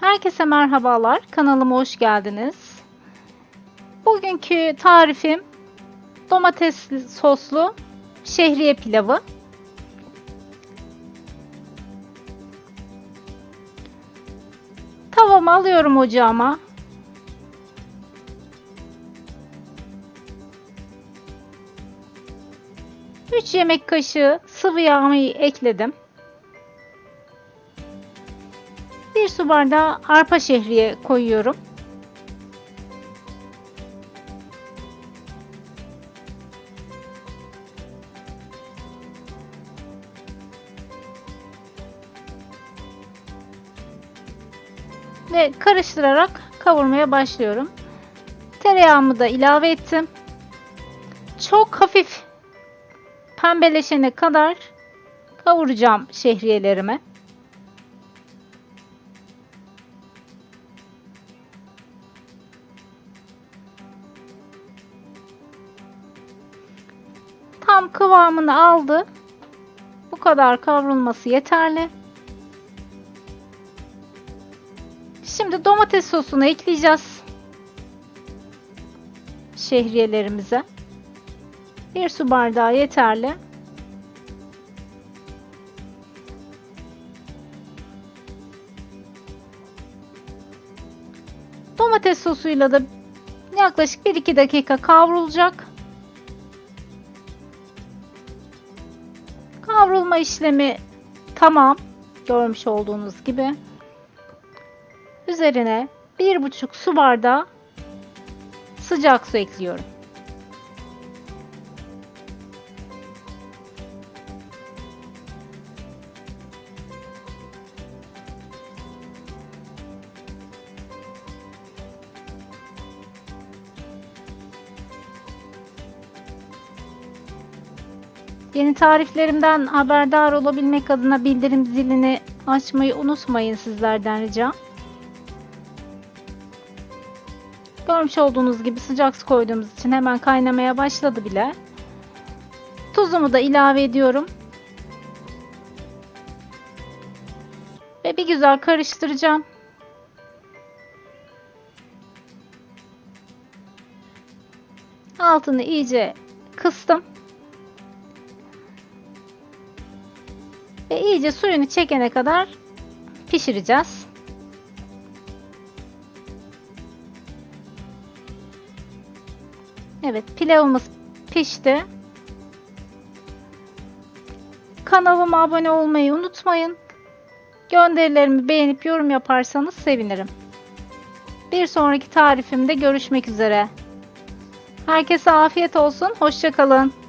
Herkese merhabalar. Kanalıma hoş geldiniz. Bugünkü tarifim domatesli soslu şehriye pilavı. Tavamı alıyorum ocağıma. Üç yemek kaşığı sıvı yağımı ekledim. 1 su bardağı arpa şehriye koyuyorum. Ve karıştırarak kavurmaya başlıyorum. Tereyağımı da ilave ettim. Çok hafif pembeleşene kadar kavuracağım şehriyelerimi. Tam kıvamını aldı. Bu kadar kavrulması yeterli. Şimdi domates sosunu ekleyeceğiz. Şehriyelerimize. Bir su bardağı yeterli. Domates sosuyla da yaklaşık 1-2 dakika kavrulacak. Kavrulma işlemi tamam. Görmüş olduğunuz gibi. Üzerine 1,5 su bardağı sıcak su ekliyorum. Yeni tariflerimden haberdar olabilmek adına bildirim zilini açmayı unutmayın sizlerden ricam. Görmüş olduğunuz gibi sıcak su koyduğumuz için hemen kaynamaya başladı bile. Tuzumu da ilave ediyorum. Ve bir güzel karıştıracağım. Altını iyice kıstım. Ve iyice suyunu çekene kadar pişireceğiz. Evet pilavımız pişti. Kanalıma abone olmayı unutmayın. Gönderilerimi beğenip yorum yaparsanız sevinirim. Bir sonraki tarifimde görüşmek üzere. Herkese afiyet olsun. Hoşçakalın.